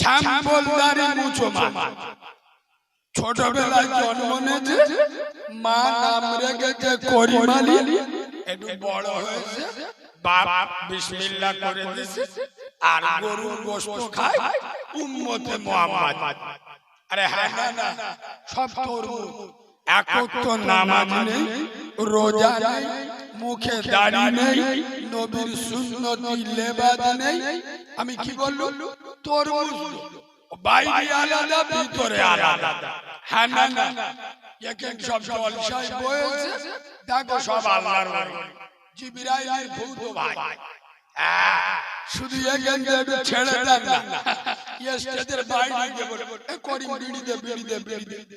ছাম্বলদারি মুসলমান ছোটবেলায় জন্ম নিয়েছে মা নাম রেখেছে করিমালি। একটু বড় হয়েছে বাপ বিসমিল্লাহ করে দিছে আর গরুর গোশত খায় উম্মতে মুহাম্মদ। আরে হ্যাঁ হ্যাঁ না সব তরমুজ। একক তো নামাজ নেই রোজা নেই মুখে দাড়ি নেই নবীর সুন্নতি লেবাস নেই। আমি কি বললু তোর বাইরে আলাদা ভিতরে আলাদা। হ্যাঁ না না। এক এক সব জলসায় বয়েছে দেখো সব আল্লাহর ওলি জিবরাইলের ভূত ভাই। শুধু এখান থেকে ছেড়ে দেন না। স্টেজের বাইরে গিয়ে বলে, এ করিম বিড়ি দে বিড়ি দে বিড়ি দে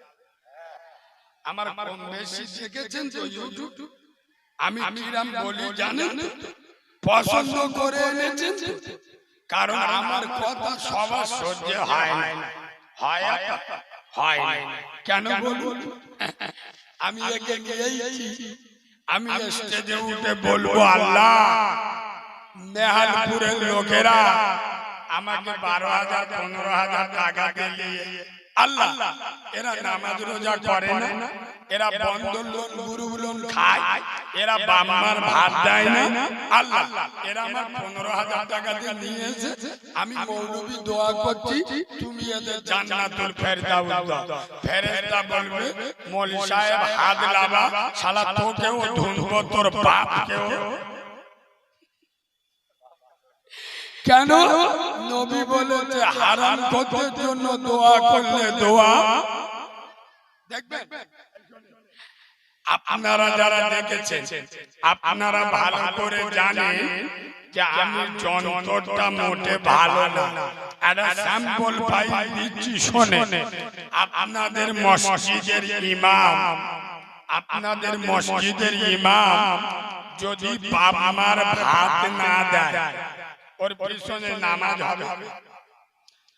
আমার কম বেশি দেখেছেন তো ইউটিউব। আমি কিরাম বলি জানেন? পছন্দ করে এনেছেন? কারণ আমার কথা সবার সহ্য হয় না। হয় হয় কেন বলুন? আমি একে নিয়েছি আমি স্টেজে উঠে বলব আল্লাহ। নেহালপুরের লোকেরা আমাকে বারো হাজার পনেরো হাজার টাকা দিলে আল্লাহ। এরা নামাজ রোজা করে না। এরা বন্ধন লোন গুরু লোন খায়। এরা বাম্মার ভাত দেয় না। আল্লাহ এরা আমার পনেরো হাজার টাকা দিয়ে নিয়েছে। আমি মৌলবী দোয়া করছি তুমি এদের জান্নাতুল ফেরদাউস দাও। ফেরেশতা বলবে মৌলী সাহেব হাত লাবা শালা তোকেও ধুনবো তোর বাপকেও। কেন? নবী বলেছে হারাম করতে জন্য দোয়া করলে দোয়া। দেখবেন আপনারা যারা দেখেছেন আপনারা ভালো করে জানেন যে আমি যন্ত্রটা মোটে ভালো না। একটা স্যাম্পল পাই দিচ্ছি শোনে। আপনাদের মসজিদের ইমাম। আপনাদের মসজিদের ইমাম। যদি বাপ আমার ভাত না দেয় ওর পিছনে নামাজ হবে।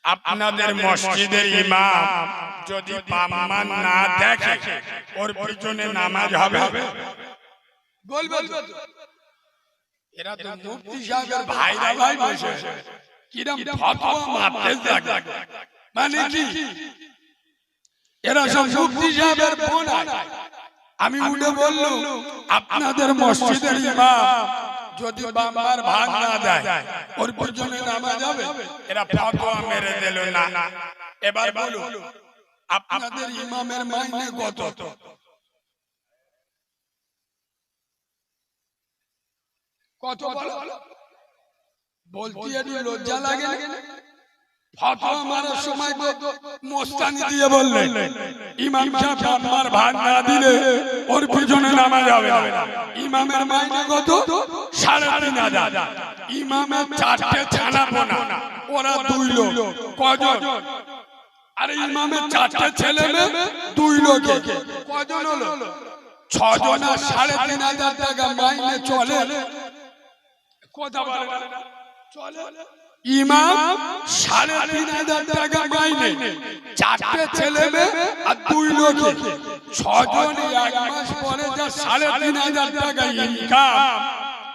আপনাদের মসজিদের ইমাম যদি না দেখে ওর পিছনে নামাজ হবে। বলব। এরা তো মুফতি সাহেবের ভাইরা ভাই বসে। কিরম ফতোয়া মারতে থাকে মানে কি? এরা সব মুফতি সাহেবের বোন। আমি উঠে বললুম আপনাদের মসজিদের ইমাম যদি বাম্বার ভাগ না দেয় ওর পিছনে নামাজ হবে এরা ফতোয়া মেরে দিল না। এবার বলুন আপনাদের ইমামের মাইনে কত? কত? বলো বলতে একটু লজ্জা লাগে? ফতোয়া মারার সময় তো মোস্তানি দিয়ে বললেন ইমাম সাহেব বাম্মার ভাগ না দিলে ওর পিছনে নামাজ হবে না। ইমামের মাইনে কত? সাড়ে তিন হাজার ইমামের চারটে ছানা পোনা ওরা দুই লোক। কজন? আরে ইমামের চারটে ছেলে মেয়ে, দুই লোকে। কজন হলো? ছজন আর সাড়ে তিন হাজার টাকা মাইনে চলে। কথা বলে চলে। ইমাম, সাড়ে তিন হাজার টাকা মাইনে। চারটে ছেলে মেয়ে আর দুই লোকে। ছজন এক মাস পরে যা সাড়ে তিন হাজার টাকা ইনকাম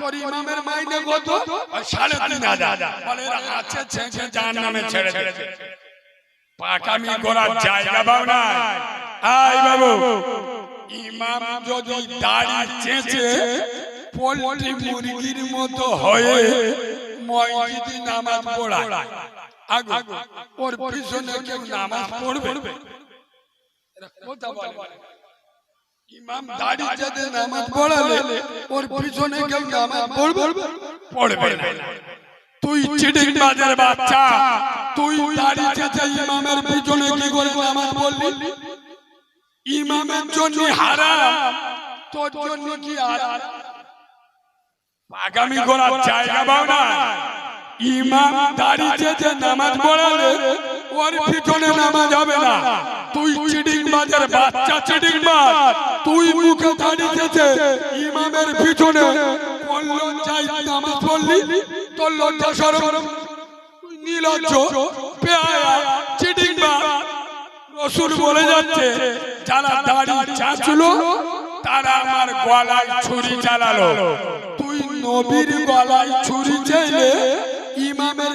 তোর ইমামের মাইনে কত? সাড়ে তিন হাজার। আছে জাহান নামে ছেড়ে দে পাকামি করার জায়গা পাও না আই বাবু। ইমাম যদি দাড়ি চেঁচে পোল্ট্রি মুরগির মতো হয়ে মসজিদে নামাজ পড়ায়। ওর পিছনে কেউ নামাজ পড়বে? কথা বলে। ইমাম দাড়ি চেঁচে নামাজ পড়ালে ওর পিছনে কেউ নামাজ পড়বে? পড়বে? তুই চিটিং বাজের বাচ্চা। তুই দাড়ি চেঁচে ইমামের পিছনে কি করে নামাজ পড়লি? ইমামের জন্য হারাম। তোর জন্য কি হারাম? আগামী জায়গা পাও না ইমাম দাড়ি নামাজ পড়ালে ওর পিছনে নামাজ হবে না। তুই বাচ্চা তুই মুখে দাড়ি চেঁচে ইমামের পিছনে পড়ল? তোর লজ্জা চিটিং বাজ রসুল বলে যাচ্ছে, যারা দাড়ি চাচলো, তারা আমার গলায় ছুরি চালালো। তুই নবীর গলায় ছুরি চাইলে ইমামের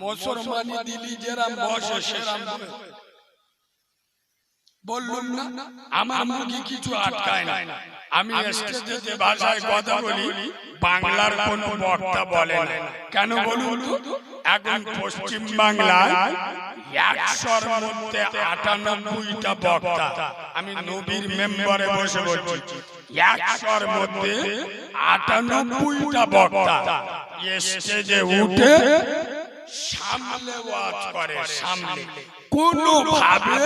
মুসলমানি দিলি যেরাম বসে সেরাম বললুম না আমার মুখে কিছু আটকায় না। আমি স্টেজে যে ভাষায় কথা বলি বাংলার কোন বক্তা বলে না। কেন বলুন তো? এখন পশ্চিম বাংলায় একশোর মধ্যে আটানব্বইটা বক্তা। আমি নবীর মেম্বারে বসে বলছি। একশোর মধ্যে আটানব্বইটা বক্তা। স্টেজে উঠে সামলে ওয়াজ করে সামলে। কোনো ভাবে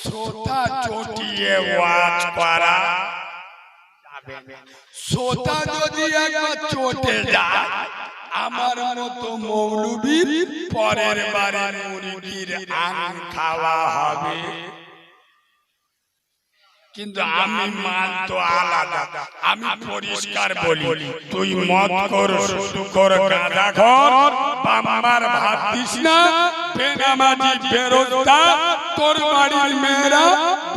শ্রোতা চটিয়ে ওয়াজ করা। শ্রোতা যদি একবার চটে যায় আমার মতো মৌলবীর পরের বারে মুরগির আন খাওয়া হবে। কিন্তু আমি মাল তো আলাদা। আমি পরিষ্কার বলি তুই মত কর শুধু কর গাঁদা ঘর বামার ভাত দিস না বেনামাজি বেরোজগার তোর বাড়ির মেয়েরা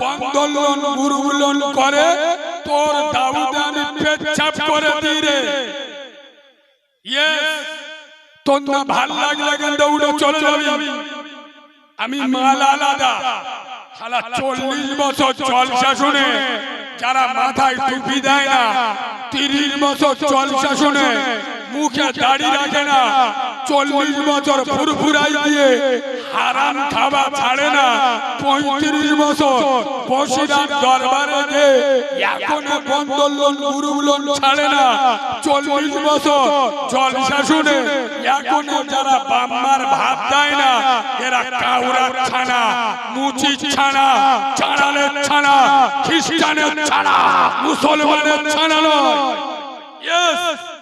বন্দোলন গুরুগুলন করে তোর দাউদে আমি পেচ্ছাপ করে দিই রে। ইয়েস তোর না ভালো লাগলে কিন্তু উড়ে চলে যাবি। আমি মাল আলাদা। শালা চল্লিশ বছর জলসা শুনে যারা মাথায় টুপি দেয় না তিরিশ বছর জলসা শুনে মুখে দাড়ি রাখে না চল্লিশ বছর ফুরফুরাই দিয়ে হারাম খাওয়া ছাড়ে না। পঁয়ত্রিশ বছর বসিরাম দরবারে যে এখনও বন্দোলন গুরুগুলন ছাড়ে না। চল্লিশ বছর জলসা শুনে এখনও যারা বাম্মার ভাত দেয় না, এরা কাউরা ছানা মুচি ছানা, চাড়ালের ছানা, খ্রিস্টানের ছানা, মুসলমানের ছানা নয়। Yes!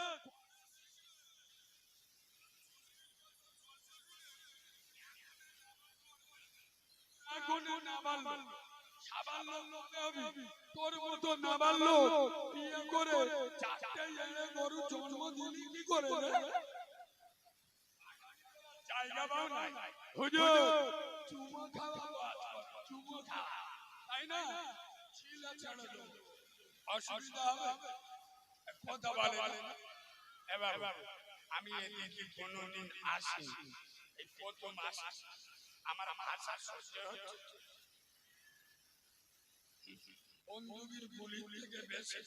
তোর মতো না বিয়ে করে চারটে এনে গরু জন্ম দিলি কি করে রে? জায়গা পাও নাই। হুজুর, চুমো খাওয়া বাদ। কর, চুমো খাওয়া। তাই না? ছিলা ছেড়ে অসুবিধা হবে। কথা বলে এবার আমি এদিকে কোনোদিন আসি এই প্রথম আসি আমার ভাষা সহ্য হচ্ছে। বন্ধুবীর গুলি থেকে বেশি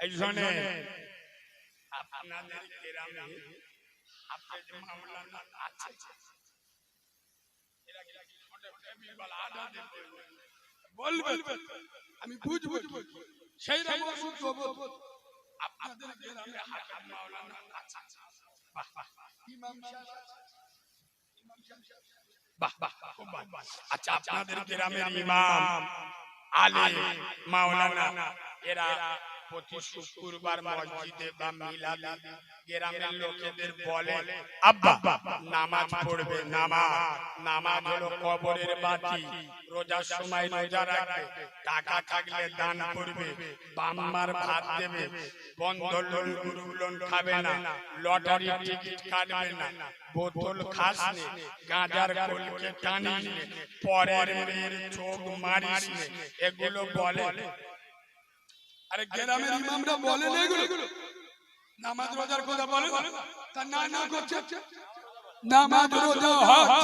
এই জন্য আপনাদের গ্রামে আপনাদের মাওলানা আছে। এরা কি ছোট টেবিল আড্ডা দেবে বলবে। আমি বুঝব সেই রকম ওষুধ দেবো। আপনাদের গ্রামে হাকাম মাওলানা আছে। বাহ, বাহ, বাহ। ইমাম সাহেব ইমাম সাহেব বাহ বাহ আচ্ছা আপনাদের গ্রামের ইমাম। আলে মাওলানা এরা প্রতি শুক্রবার মসজিদে বা মিলাদে গ্রামের লোকেদের বলে আব্বা নামাজ পড়বে নামাজ। নামাজ। হলো কবরের বাতি। রোজার সময় রোজা রাখবে। টাকা থাকলে দান করবে। বাম্মার ভাত দেবে। বন্ধ লোন গুরু লোন খাবে না। লটারি টিকিট কাটবে না। বোতল খাস নে গাঁজার কলকে টানিস পরের মেয়ের চোখ মারিস এগুলো বলে আরে গ্রামের ইমামরা বলে না এগুলো। নামাজ রোজার কথা বলে তা না না করছে। নামাজ রোজা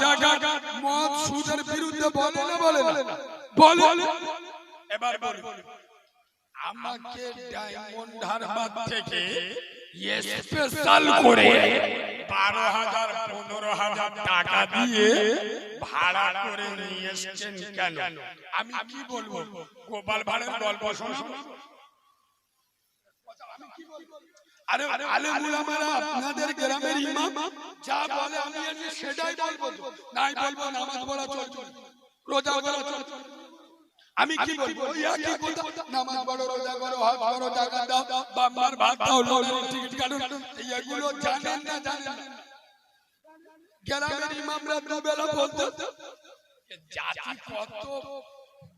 জাকাত। মদ সুদের বিরুদ্ধে বলে না বলে না। বলে এবার বলে। আমাকে ডায়মন্ড হারবার থেকে স্পেশাল করে বারো হাজার পনেরো হাজার টাকা দিয়ে ভাড়া করে নিয়ে এসছেন কেন? আমি কি বলব? গোপাল ভাড়ের গল্প শোনাবো? আরে আলে মুলামারা আপনাদের গ্রামের ইমাম যা বলে আমি আজকে সেটাই বলব। নাই বলব নামাজ পড়া চলছে রোজা চলছে আমি কি বলব? ওই একই কথা নামাজ পড়ো রোজা করো হজ করো টাকা দাও। ভাত দাও লড়াই টিকিট কাটুন। এগুলো জানেন না জানেন না গ্রামের ইমামরা দুবেলা বলতো জাতি কত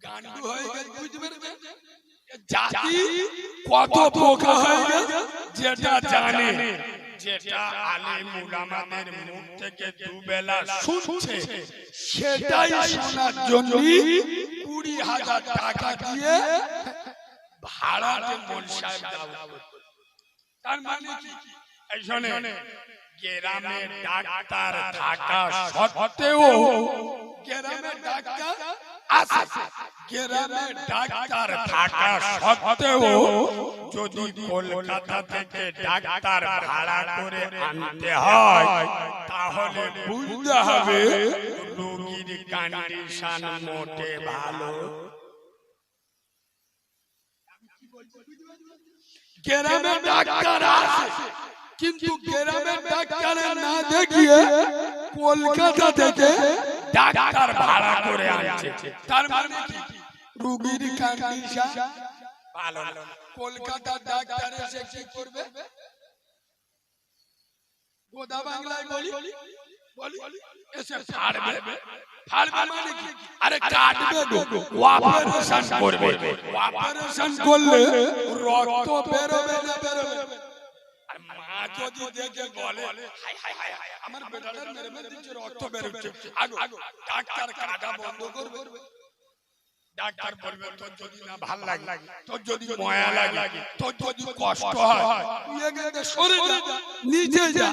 গান্ডু হয়ে গেছে পেরেছেন জাতি কত বোকা হয়ে গেছে যেটা জানে। যেটা আলিম উলামাদের মুখ থেকে দুবেলা শুনছে। সেটাই শোনার জন্য কুড়ি হাজার টাকা দিয়ে ভাড়াতে মোল সাহেব তার মানে কি? এই শোনে গ্রামে ডাক্তার থাকা সত্ত্বেও গ্রামে ডাক্তার আছে গ্রামে ডাক্তার থাকা সত্ত্বেও যদি কলকাতা থেকে ডাক্তার ভাড়া করে আনতে হয়, তাহলে বুঝতে হবে রোগীর কন্ডিশন মোটে ভালো। গ্রামে ডাক্তার আছে কিন্তু গ্রামের ডাক্তারের না দেখিয়ে কলকাতা থেকে ডাক্তার ভাড়া করে আনছে। তার মানে কি? রোগীর কন্ডিশন ভালো না। কলকাতার ডাক্তার এসে কি করবে? গোদা বাংলায় বলি? বলি? এসে ফাড়বে। ফাড়বে। মানে কি? আরে কাটবে গো অপারেশন করবে। অপারেশন করলে রক্ত বেরোবে না বেরোবে। যদি দেখে বলে আমার বেটাটার মেরে মেরে দিচ্ছে রক্ত বেরোচ্ছে আগো আগো ডাক্তার কাটা বন্ধ করবে। ডাক্তার বলবে তোর যদি না ভালো লাগে তোর যদি ময়া লাগে তোর যদি কষ্ট হয় সরে যা নিচে যা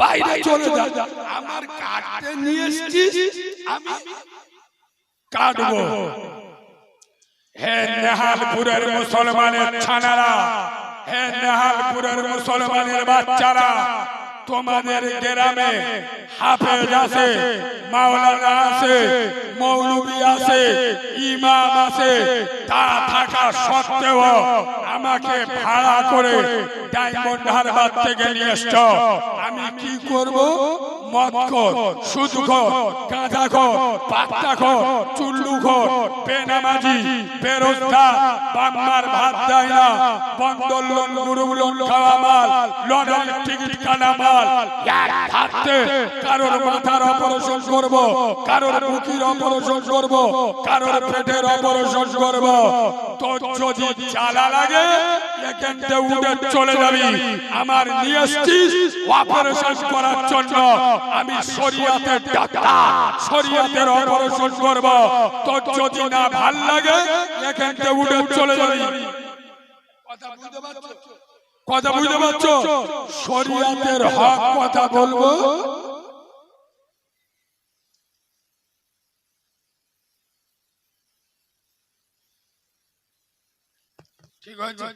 বাইরে চলে যা আমার কাটতে নিয়ে এসেছিস আমি কাটবো হে নেহালপুরের মুসলমানের ছানারা হে নেহালপুরের মুসলমানের বাচ্চারা। তোমাদের গ্রামে হাফেজ আছে মাওলানা আছে মৌলবি আছে ইমাম আছে তা থাকা সত্ত্বেও আমাকে ভাড়া করে ডায়মন্ড হারবার থেকে নিয়ে এসছো। আমি কি করব? বেনামাজি বেরোজগার বাম্মার ভাত দেয় না বন্দর লোন গুরু লোন খাওয়া মাল টিকিট কাটা মাল চলে যাবি। আমার নিয়ে এসছিস অপারেশন করার জন্য আমি শরিয়াতের ডাক্তার, শরিয়াতের অপারেশন করব। তো যদি না ভালো লাগে, এখান থেকে উঠে চলে যাবি। কথা বুঝতে পারছ? শরিয়াতের হক কথা বলব? ঠিক আছে।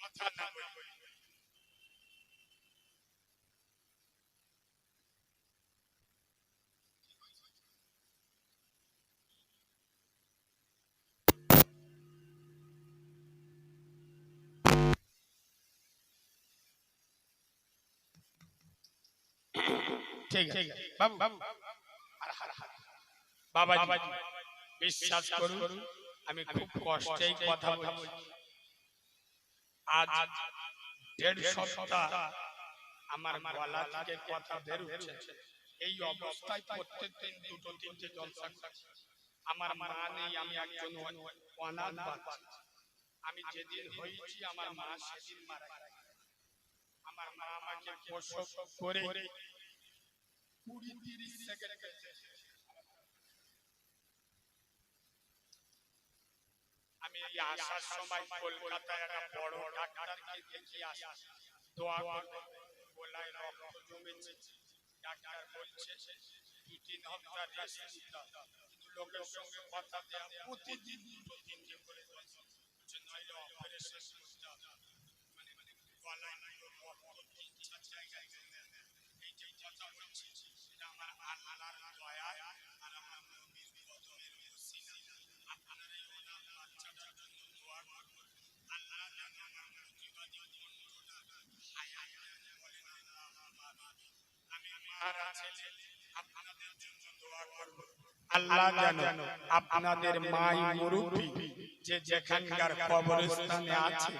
কথা না ঠিক আছে। বাবু বাবু। আর হার বাবাজি বিশ্বাস করুন আমি খুব কষ্টেই কথা বলছি। আজ দেড় সপ্তাহ আমার গলা থেকে কথা বেরোচ্ছে। এই অবস্থায় প্রত্যেক দিন দুটো তিনটে জলসা আমার মা নেই আমি একজন অনাথ বাচ্চা। আমি যেদিন হয়েছি আমার মা সেদিন মারা আমার মা আমাকে প্রসব করে কুড়ি তিরিশ সেকেন্ড আমি এই আসার সময় কলকাতায় একটা বড় ডাক্তারকে দেখে আসি। দোয়া করবে। গোলায় রক্ত জমেছে। ডাক্তার বলছে, দু তিন হপ্তাহ রেস্ট নিতে কিন্তু লোকের সঙ্গে কথা দেওয়া প্রতিদিন দুটো তিনটে করে বলছে। নইলে অপারেশন করতে হবে। মানে মানে গলায় রক্ত তিন চার জায়গায় জমে আছে। এই যে কথা বলছি এটা আমার আল্লাহর দয়ায় আর আমার নবীর কদমের ওসিলায় আপনারা এই অনাথ বাচ্চাটার জন্য দোয়া করবেন আল্লাহ যেন আমার প্রতিবাদী কণ্ঠটা হায়াত দেন বলেন আল্লাহুম্মা আমিন। আমি মারা ছেলে আপনাদের জন্য দোয়া করব আল্লাহ যেন আপনাদের মাই মুরব্বী যে যেখানকার কবরস্থানে আছে,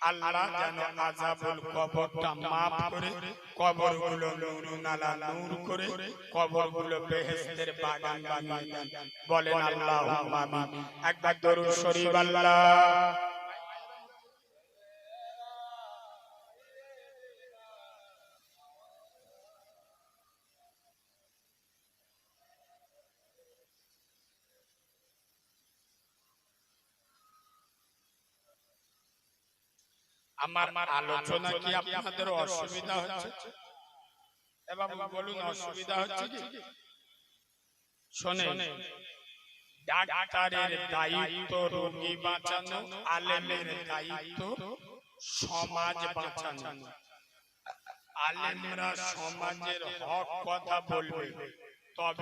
আল্লাহ যেন আজাবুল কবরটা মাফ করে, কবরগুলো নুরুন আলা নূর করে, কবরগুলো বেহেশতের বাগান বানিয়ে দেন। বলেন আমিন। একবার দরুদ শরীফ আল্লাহ। আমার আলোচনা কি আপনাদের অসুবিধা হচ্ছে? এবার বলুন অসুবিধা হচ্ছে কি? শোনে ডাক্তারের দায়িত্ব রোগী বাঁচানো আলেমের দায়িত্ব সমাজ বাঁচানো। আলেমরা সমাজের হক কথা বলবে।